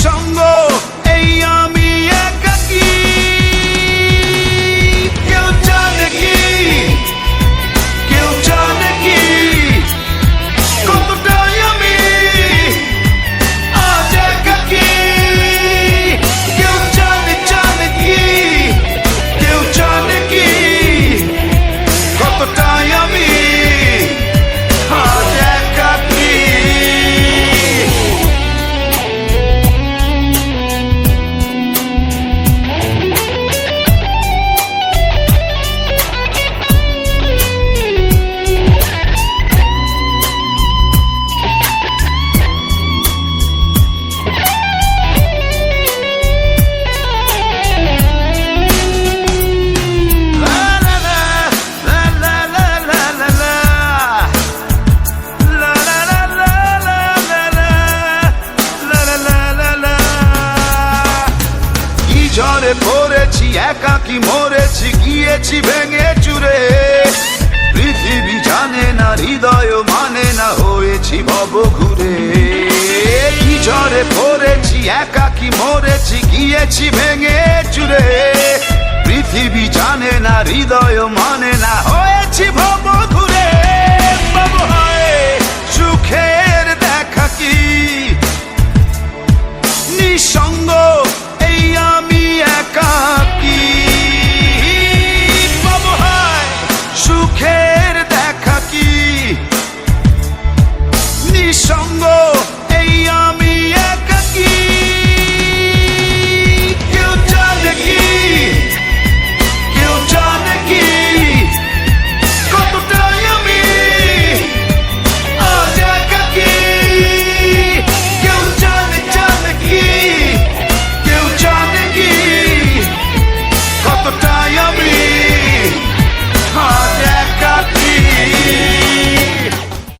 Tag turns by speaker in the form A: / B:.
A: 伤我 ঝড়ে পড়েছি একাকি মরেছি, গিয়েছি ভেঙে চুরে। পৃথিবী জানে না, হৃদয় মানে না, হয়েছি ভব ঘুরে। কি ঝড়ে পড়েছি একাকি মরেছি, গিয়েছি ভেঙে চুরে। পৃথিবী জানে না, হৃদয় মানে